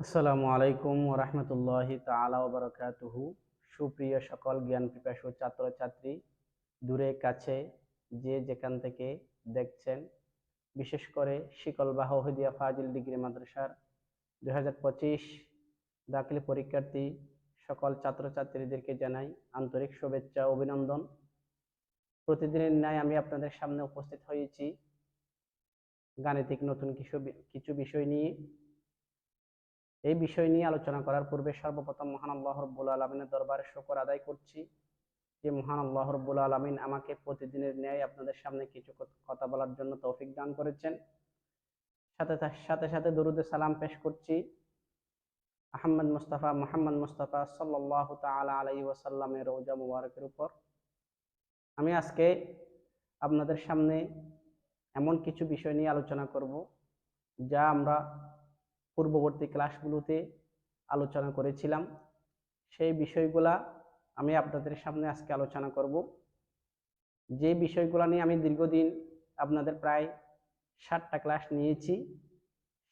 আসসালামু আলাইকুম রহমতুল্লাহি তালা ওবরাকাতুহু সুপ্রিয় সকল জ্ঞান পিপাসু ছাত্রছাত্রী, দূরে কাছে যে যেখান থেকে দেখছেন, বিশেষ করে শিকলবাহ হদিয়া ফাজিল ডিগ্রি মাদ্রাসার দুই হাজার পঁচিশ দাখিল পরীক্ষার্থী সকল ছাত্রছাত্রীদেরকে জানাই আন্তরিক শুভেচ্ছা, অভিনন্দন। প্রতিদিনের ন্যায় আমি আপনাদের সামনে উপস্থিত হয়েছি। গাণিতিক নতুন কিছু কিছু বিষয় নিয়ে। এই বিষয় নিয়ে আলোচনা করার পূর্বে সর্বপ্রথম মহান আল্লাহ রব্বুল আলমিনের দরবারে শকর আদায় করছি যে মহান আল্লাহ রব্বুল আলমিন আমাকে প্রতিদিনের ন্যায় আপনাদের সামনে কিছু কথা বলার জন্য তৌফিক দান করেছেন। সাথে সাথে সাথে দরুদে সালাম পেশ করছি। আহমদ মুস্তাফা মোহাম্মদ মুস্তাফা সাল্লাহ তালা আলাই ওয়াসাল্লামের রোজা মুবারকের উপর। আমি আজকে আপনাদের সামনে এমন কিছু বিষয় নিয়ে আলোচনা করব যা আমরা পূর্ববর্তী ক্লাসগুলোতে আলোচনা করেছিলাম। সেই বিষয়গুলা আমি আপনাদের সামনে আজকে আলোচনা করব। যে বিষয়গুলো নিয়ে আমি দীর্ঘদিন আপনাদের প্রায় ষাটটা ক্লাস নিয়েছি,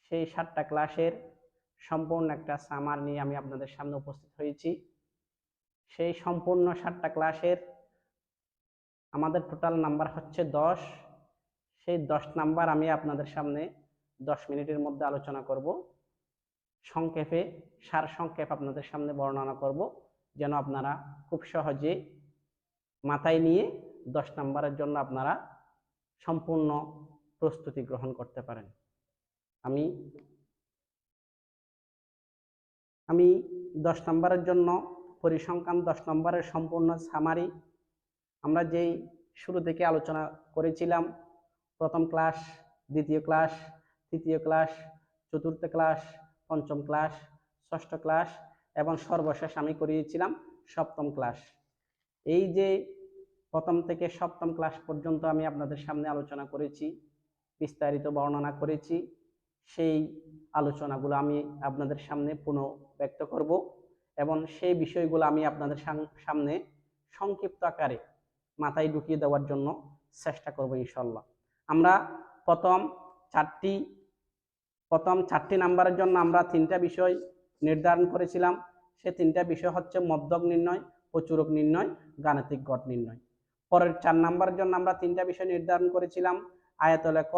সেই ষাটটা ক্লাসের সম্পূর্ণ একটা সামার নিয়ে আমি আপনাদের সামনে উপস্থিত হয়েছি। সেই সম্পূর্ণ ষাটটা ক্লাসের আমাদের টোটাল নাম্বার হচ্ছে দশ। সেই দশ নাম্বার আমি আপনাদের সামনে দশ মিনিটের মধ্যে আলোচনা করব। সংক্ষেপে, সার সংক্ষেপ আপনাদের সামনে বর্ণনা করব, যেন আপনারা খুব সহজে মাথায় নিয়ে দশ নাম্বারের জন্য আপনারা সম্পূর্ণ প্রস্তুতি গ্রহণ করতে পারেন। আমি আমি দশ নম্বরের জন্য পরিসংখ্যান, দশ নম্বরের সম্পূর্ণ সামারি আমরা যেই শুরু থেকে আলোচনা করেছিলাম, প্রথম ক্লাস দ্বিতীয় ক্লাস তৃতীয় ক্লাস, চতুর্থ ক্লাস, পঞ্চম ক্লাস, ষষ্ঠ ক্লাস এবং সর্বশেষ আমি করিয়েছিলাম সপ্তম ক্লাস। এই যে প্রথম থেকে সপ্তম ক্লাস পর্যন্ত আমি আপনাদের সামনে আলোচনা করেছি, বিস্তারিত বর্ণনা করেছি, সেই আলোচনাগুলো আমি আপনাদের সামনে পুনঃ ব্যক্ত করব এবং সেই বিষয়গুলো আমি আপনাদের সামনে সংক্ষিপ্ত আকারে মাথায় ঢুকিয়ে দেওয়ার জন্য চেষ্টা করব ইনশাল্লাহ আমরা প্রথম চারটি প্রথম চারটি নাম্বারের জন্য আমরা তিনটা বিষয় নির্ধারণ করেছিলাম। সে তিনটা বিষয় হচ্ছে মদ্যক নির্ণয়, প্রচুরক নির্ণয়, গাণিতিক গট নির্ণয়। পরের চার নাম্বারের জন্য আমরা তিনটা বিষয় নির্ধারণ করেছিলাম, আয়তলেখ,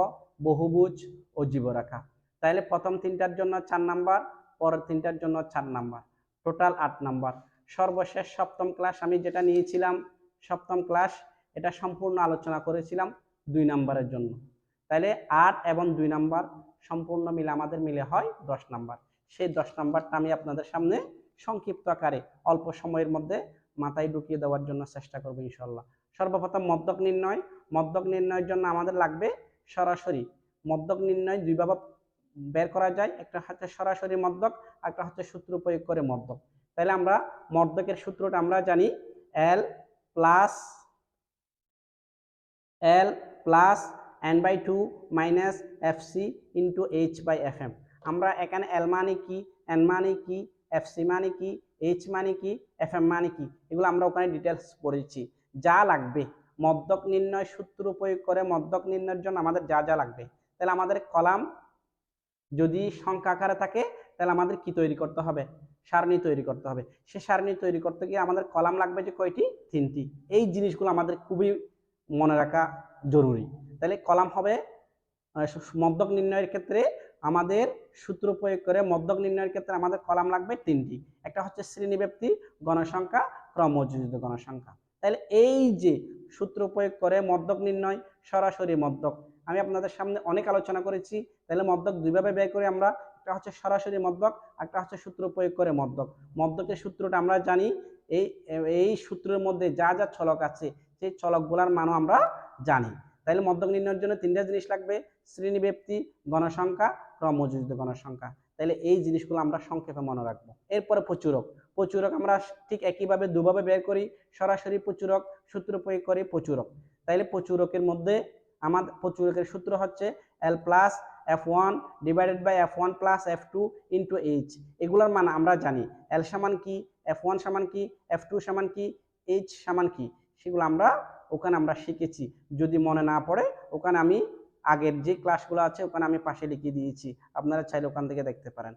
বহুভুজ ও জীবরেখা। তাইলে প্রথম তিনটার জন্য চার নাম্বার, পরের তিনটার জন্য চার নাম্বার। টোটাল আট নাম্বার। সর্বশেষ সপ্তম ক্লাস আমি যেটা নিয়েছিলাম, সপ্তম ক্লাস, এটা সম্পূর্ণ আলোচনা করেছিলাম দুই নাম্বারের জন্য। তাইলে আট এবং দুই নাম্বার সম্পূর্ণ মিলে, আমাদের মিলে হয় দশ নাম্বার। সেই দশ নাম্বারটা আমি আপনাদের সামনে সংক্ষিপ্ত আকারে অল্প সময়ের মধ্যে মাথায় ঢুকিয়ে দেওয়ার জন্য চেষ্টা করব ইনশাল্লাহ সর্বপ্রথম মদ্যক নির্ণয়। মদ্যক নির্ণয়ের জন্য আমাদের লাগবে সরাসরি মদ্যক নির্ণয় দুইভাবে বের করা যায়। একটা হচ্ছে সরাসরি মদ্যক একটা হচ্ছে সূত্র প্রয়োগ করে মদ্যক তাহলে আমরা মদ্যকের সূত্রটা আমরা জানি L plus L plus N by two minus F C into H by F M আমরা এখানে এল মানে কি? এন মানে কি? এফ সি মানে কি? এইচ মানে কি? এফ এম মানে কি? এগুলো আমরা ওখানে ডিটেলস পড়েছি। যা লাগবে। মদ্যক নির্ণয় সূত্র প্রয়োগ করে মদ্যক নির্ণয়ের জন্য আমাদের যা যা লাগবে। তাহলে আমাদের কলাম যদি সংখ্যা আকারে থাকে, তাহলে আমাদের কি তৈরি করতে হবে? সারণী তৈরি করতে হবে। সে সারণী তৈরি করতে গিয়ে আমাদের কলাম লাগবে যে কয়টি? তিনটি। এই জিনিসগুলো আমাদের খুবই মনে রাখা জরুরি। তাহলে কলাম হবে মদ্যক নির্ণয়ের ক্ষেত্রে আমাদের সূত্র প্রয়োগ করে মদ্যক নির্ণয়ের ক্ষেত্রে আমাদের কলাম লাগবে তিনটি। একটা হচ্ছে শ্রেণীব্যাপ্তি, গণসংখ্যা, ক্রমযোজিত গণসংখ্যা। তাহলে এই যে সূত্র প্রয়োগ করে মদ্যক নির্ণয়, সরাসরি মদ্যক আমি আপনাদের সামনে অনেক আলোচনা করেছি। তাহলে মদ্যক দুইভাবে ব্যয় করে আমরা, একটা হচ্ছে সরাসরি মদ্যক একটা হচ্ছে সূত্র প্রয়োগ করে মদ্যক মদ্যকের সূত্রটা আমরা জানি, এই এই সূত্রের মধ্যে যা যা ছলক আছে সেই ছলকগুলার মানও আমরা জানি। তাহলে মদ্যক নির্ণয়ের জন্য তিনটা জিনিস লাগবে, শ্রেণীব্যাপ্তি, গণসংখ্যা, ক্রমযোজিত গণসংখ্যা। তাহলে এই জিনিসগুলো আমরা সংক্ষেপে মনে রাখব। এরপরে প্রচুরক। প্রচুরক আমরা ঠিক একইভাবে দুভাবে বের করি, সরাসরি প্রচুরক, সূত্র প্রয়োগ করি, প্রচুরক। তাইলে প্রচুরকের মধ্যে আমাদের প্রচুরকের সূত্র হচ্ছে L plus F one divided by F one plus F two into H এগুলোর মান আমরা জানি। এল সমান কি? এফ ওয়ান সমান কি? এফ টু সমান কি? এইচ সমান কি? সেগুলো আমরা, ওখানে আমরা শিখেছি। যদি মনে না পড়ে, ওখানে আমি আগের যে ক্লাসগুলো আছে, ওখানে আমি পাশে লিখে দিয়েছি। আপনারা চাইলে ওখান থেকে দেখতে পারেন।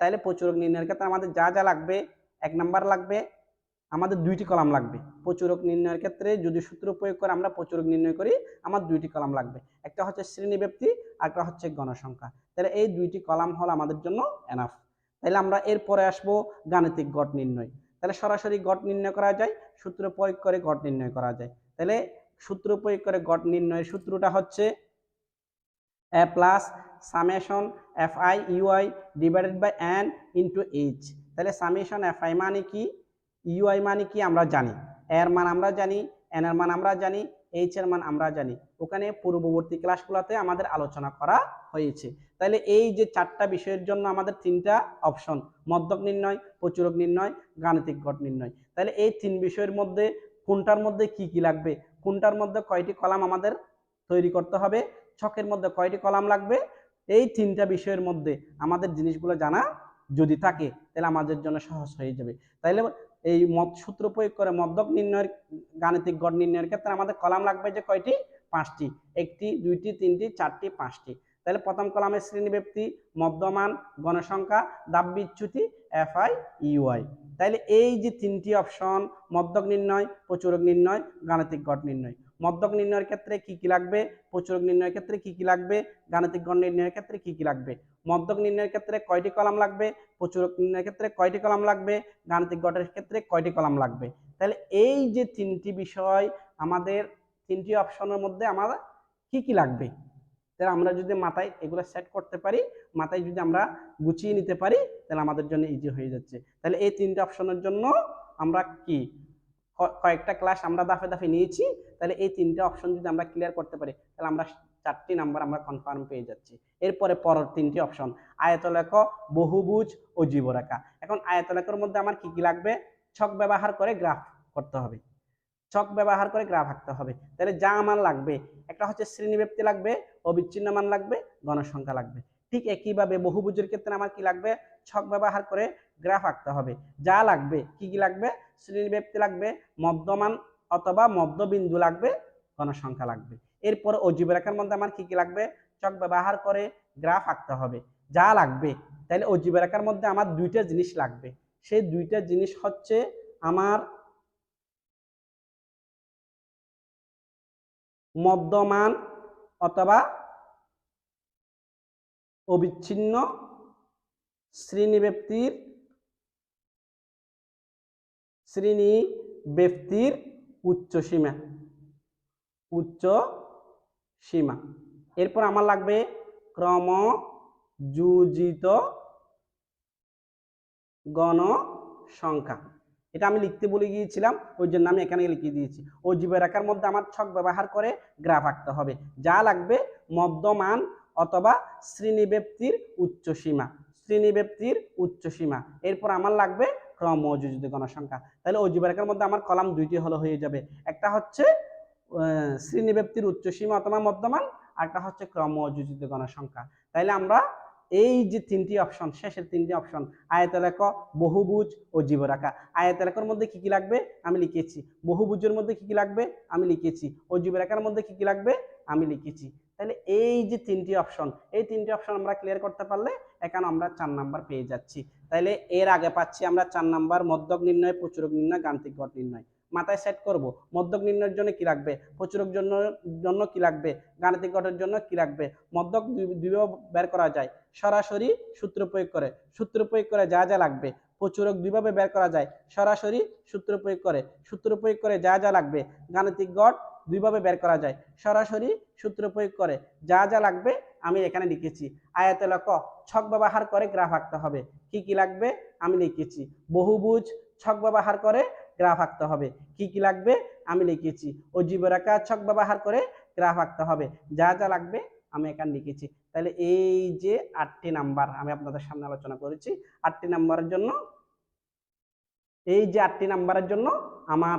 তাইলে প্রচুরক নির্ণয়ের ক্ষেত্রে আমাদের যা যা লাগবে, এক নাম্বার লাগবে, আমাদের দুইটি কলাম লাগবে। প্রচুরক নির্ণয়ের ক্ষেত্রে যদি সূত্র প্রয়োগ করে আমরা প্রচুরক নির্ণয় করি, আমার দুইটি কলাম লাগবে। একটা হচ্ছে শ্রেণি ব্যক্তি, আর একটা হচ্ছে গণসংখ্যা। তাহলে এই দুইটি কলাম হল আমাদের জন্য এনাফ তাহলে আমরা এরপরে আসব গাণিতিক গড় নির্ণয়। তাহলে সরাসরি গট নির্ণয় করা যায়, সূত্র প্রয়োগ করে গট নির্ণয় করা যায়। তাহলে সূত্র প্রয়োগ করে গট নির্ণয়ের সূত্রটা হচ্ছে A plus summation F I UI divided by N into H তাহলে সামেশন এফ আই মানে কি? ইউআই মানে কি আমরা জানি। এর মান আমরা জানি এন এর মান আমরা জানি এইচ এর মান আমরা জানি। ওখানে পূর্ববর্তী ক্লাসগুলোতে আমাদের আলোচনা করা হয়েছে। তাহলে এই যে চারটা বিষয়ের জন্য আমাদের তিনটা অপশন মধ্যক নির্ণয়, প্রচুরক নির্ণয়, গাণিতিক গড় নির্ণয়। তাহলে এই তিন বিষয়ের মধ্যে কোনটার মধ্যে কি কি লাগবে? কোনটার মধ্যে কয়টি কলাম আমাদের তৈরি করতে হবে? ছকের মধ্যে কয়টি কলাম লাগবে? এই তিনটা বিষয়ের মধ্যে আমাদের জিনিসগুলো জানা যদি থাকে তাহলে আমাদের জন্য সহজ হয়ে যাবে। তাইলে এই মত সূত্র প্রয়োগ করে মধ্যক নির্ণয়ের, গাণিতিক গড় নির্ণয়ের ক্ষেত্রে আমাদের কলাম লাগবে যে কয়টি? পাঁচটি, একটি, দুইটি, তিনটি, চারটি, পাঁচটি। তাহলে প্রথম কলামের শ্রেণি ব্যক্তি মধ্যমান গণসংখ্যা দাব বিচ্যুতি এফ আই ইউআই তাইলে এই যে তিনটি অপশন মদ্যক নির্ণয়, প্রচুরক নির্ণয়, গাণিতিক গড় নির্ণয়। মদ্যক নির্ণয়ের ক্ষেত্রে কি কি লাগবে? প্রচুরক নির্ণয়ের ক্ষেত্রে কি কি লাগবে? গাণিতিক গড় নির্ণয়ের ক্ষেত্রে কি কি লাগবে? মদ্যক নির্ণয়ের ক্ষেত্রে কয়টি কলাম লাগবে? প্রচুরক নির্ণয়ের ক্ষেত্রে কয়টি কলাম লাগবে? গাণিতিক গড়ের ক্ষেত্রে কয়টি কলাম লাগবে? তাহলে এই যে তিনটি বিষয় আমাদের তিনটি অপশনের মধ্যে আমার কি কি লাগবে? তাহলে আমরা যদি মাথায় এগুলো সেট করতে পারি, মাথায় যদি আমরা গুছিয়ে নিতে পারি, তাহলে আমাদের জন্য ইজি হয়ে যাচ্ছে। তাহলে এই তিনটে অপশনের জন্য আমরা কি? কয়েকটা ক্লাস আমরা দাফে দাফে নিয়েছি, তাহলে এই তিনটে অপশন যদি আমরা ক্লিয়ার করতে পারি, তাহলে আমরা চারটি নাম্বার আমরা কনফার্ম পেয়ে যাচ্ছি। এরপরে পরের তিনটি অপশন আয়তলেখ, বহুভুজ ও জীবরেখা। এখন আয়তলেখের মধ্যে আমার কি কি লাগবে? ছক ব্যবহার করে গ্রাফ করতে হবে। ছক ব্যবহার করে গ্রাফ আঁকতে হবে। তাহলে যা আমার লাগবে, একটা হচ্ছে শ্রেণীব্যক্তি লাগবে, অবিচ্ছিন্ন মান লাগবে গণসংখ্যা লাগবে। ঠিক একইভাবে বহুভুজের ক্ষেত্রে আমার কি লাগবে? ছক ব্যবহার করে গ্রাফ আঁকতে হবে। যা লাগবে, কি কি লাগবে? শ্রেণীব্যক্তি লাগবে, মধ্যমান অথবা মধ্যবিন্দু লাগবে গণসংখ্যা লাগবে। এরপর অজীব রেখার মধ্যে আমার কি কি লাগবে? চক ব্যবহার করে গ্রাফ আঁকতে হবে। যা লাগবে, তাহলে অজীব রেখার মধ্যে আমার দুইটা জিনিস লাগবে। সেই দুইটা জিনিস হচ্ছে আমার মধ্যমান অথবা অবিচ্ছিন্ন শ্রেণীব্যক্তির শ্রেণি ব্যক্তির উচ্চ সীমা। উচ্চ সীমা। এরপর আমার লাগবে ক্রম যুজিত গণ সংখ্যা এটা আমি লিখতে বলে গিয়েছিলাম, ওই জন্য আমি এখানে লিখে দিয়েছি। ও জীবরেখার মধ্যে আমার ছক ব্যবহার করে গ্রাফ আঁকতে হবে। যা লাগবে মধ্যমান অথবা শ্রেণীব্যক্তির উচ্চ সীমা শ্রেণীব্যক্তির উচ্চ সীমা। এরপর আমার লাগবে ক্রম অযোজিত গণসংখ্যা তাহলে ও জীবরেখার মধ্যে আমার কলাম দুইটি হলো হয়ে যাবে। একটা হচ্ছে শ্রেণীব্যক্তির উচ্চ সীমা অথবা মধ্যমান, আর একটা হচ্ছে ক্রম অযোজিত গণসংখ্যা তাইলে আমরা এই যে তিনটি অপশন শেষের তিনটি অপশন আয়তলেখ বহুভুজ ও জীবরেখা। আয়তলেখের মধ্যে কি কি লাগবে? আমি লিখেছি। বহুভুজের মধ্যে কি কি লাগবে? আমি লিখেছি। ও জীবরেখার মধ্যে কি কি লাগবে? আমি লিখেছি। তাহলে এই যে তিনটি অপশন এই তিনটি অপশন আমরা ক্লিয়ার করতে পারলে এখানে আমরা চার নাম্বার পেয়ে যাচ্ছি। তাহলে এর আগে পাচ্ছি আমরা চার নাম্বার মধ্যক নির্ণয়, প্রচুরক নির্ণয় গাণিতিক গড় নির্ণয়। মাথায় সেট করব। মধ্যক নির্ণয়ের জন্য কি লাগবে? প্রচুরক জন্য জন্য কি লাগবে? গাণিতিক গড়ের জন্য কি লাগবে? মধ্যক দুই- দুইভাবে বের করা যায়। সরাসরি সূত্র প্রয়োগ করে। সূত্র প্রয়োগ করে যা যা লাগবে। প্রচুরক দুইভাবে বের করা যায়। সরাসরি সূত্র প্রয়োগ করে। সূত্র প্রয়োগ করে যা যা লাগবে। গাণিতিক গড় দুইভাবে বের করা যায়। সরাসরি সূত্র প্রয়োগ করে যা যা লাগবে আমি এখানে লিখেছি। আয়তলক ছক ব্যবহার করে গ্রাফ আঁকতে হবে। কি কি লাগবে আমি লিখেছি। বহুভুজ ছক ব্যবহার করে গ্রাফ আঁকতে হবে। কি কি লাগবে? আমি লিখেছি। ও জীবরেখা ছক ব্যবহার করে গ্রাফ আঁকতে হবে। যা যা লাগবে আমি এখানে লিখেছি। তাহলে এই যে আটটি নাম্বার আমি আপনাদের সামনে আলোচনা করেছি, আটটি নাম্বারের জন্য, এই যে আটটি নাম্বারের জন্য আমার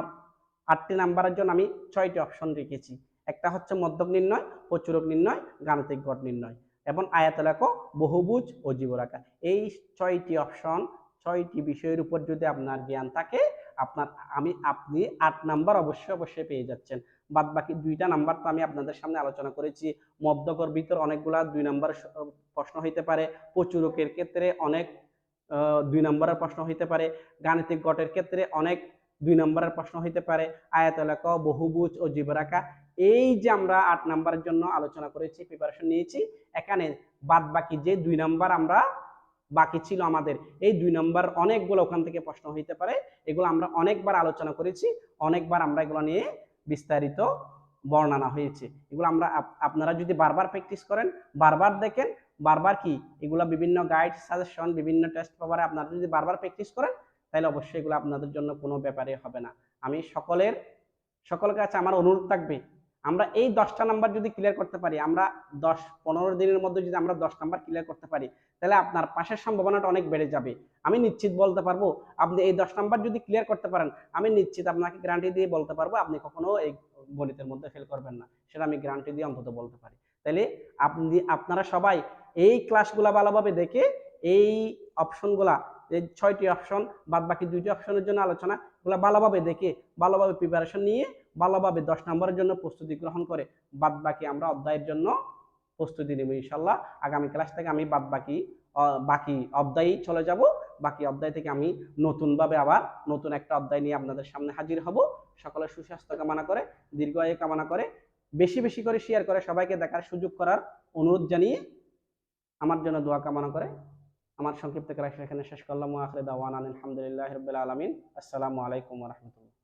আটটি নাম্বারের জন্য আমি ছয়টি অপশন রেখেছি। একটা হচ্ছে মধ্যক নির্ণয়, প্রচুরক নির্ণয়, গাণিতিক গড় নির্ণয় এবং আয়াতলেখ, বহুভুজ ও জীবরেখা এই ছয়টি অপশন, ছয়টি বিষয়ের উপর যদি আপনার জ্ঞান থাকে আপনার, আমি, আপনি আট নাম্বার অবশ্যই অবশ্যই পেয়ে যাচ্ছেন। বাদ বাকি দুইটা নাম্বার তো আমি আপনাদের সামনে আলোচনা করেছি। মধ্যকর ভিতর অনেকগুলা দুই নাম্বার প্রশ্ন হইতে পারে। প্রচুরকের ক্ষেত্রে অনেক দুই নম্বরের প্রশ্ন হইতে পারে। গাণিতিক গটের ক্ষেত্রে অনেক দুই নম্বরের প্রশ্ন হইতে পারে। আয়াতলেখ বহুভুজ ও জীবরাকা এই যে আমরা আট নাম্বারের জন্য আলোচনা করেছি প্রিপারেশন নিয়েছি, এখানে বাদ বাকি যে দুই নাম্বার আমরা বাকি ছিল আমাদের। এই দুই নম্বর অনেকগুলো ওখান থেকে প্রশ্ন হইতে পারে। এগুলো আমরা অনেকবার আলোচনা করেছি, অনেকবার আমরা এগুলো নিয়ে বিস্তারিত বর্ণনা হয়েছে। এগুলো আমরা আপ- আপনারা যদি বারবার প্র্যাকটিস করেন, বারবার দেখেন, বারবার কি? এগুলো বিভিন্ন গাইড সাজেশন বিভিন্ন টেস্ট পেপারে আপনারা যদি বারবার প্র্যাকটিস করেন, তাহলে অবশ্যই এগুলো আপনাদের জন্য কোনো ব্যাপারে হবে না। আমি সকলের সকলের কাছে আমার অনুরোধ থাকবে আমরা এই দশটা নাম্বার যদি ক্লিয়ার করতে পারি, আমরা দশ, পনেরো দিনের মধ্যে যদি আমরা দশ নাম্বার ক্লিয়ার করতে পারি, তাহলে আপনার পাশের সম্ভাবনাটা অনেক বেড়ে যাবে। আমি নিশ্চিত বলতে পারব, আপনি এই দশ নাম্বার যদি ক্লিয়ার করতে পারেন, আমি নিশ্চিত আপনাকে গ্যারান্টি দিয়ে বলতে পারব, আপনি কখনো এই গণিতের মধ্যে ফেল করবেন না। সেটা আমি গ্যারান্টি দিয়ে অন্তত বলতে পারি। তাহলে আপনি, আপনারা সবাই এই ক্লাসগুলা ভালোভাবে দেখে, এই অপশনগুলা এই ছয়টি অপশন বাদ বাকি দুইটি অপশনের জন্য আলোচনা ভালোভাবে দেখে, ভালোভাবে প্রিপারেশন নিয়ে ভালোভাবে দশ নম্বরের জন্য প্রস্তুতি গ্রহণ করে বাদ বাকি আমরা অধ্যায়ের জন্য প্রস্তুতি নেব ইনশাল্লাহ আগামী ক্লাস থেকে আমি বাদ বাকি বাকি অধ্যায়ে চলে যাব। বাকি অধ্যায় থেকে আমি নতুনভাবে আবার নতুন একটা অধ্যায় নিয়ে আপনাদের সামনে হাজির হব। সকলের সুস্বাস্থ্য কামনা করে দীর্ঘ দীর্ঘায়ু কামনা করে, বেশি বেশি করে শেয়ার করে সবাইকে দেখার সুযোগ করার অনুরোধ জানিয়ে আমার জন্য দোয়া কামনা করে। আমার সংক্ষিপ্ত ক্লাস এখানে শেষ করলাম। আখরে দাওয়ান আলহামদুলিল্লাহ রবিল আলমিন। আসসালামু আলাইকুম রহমতুল্লাহ।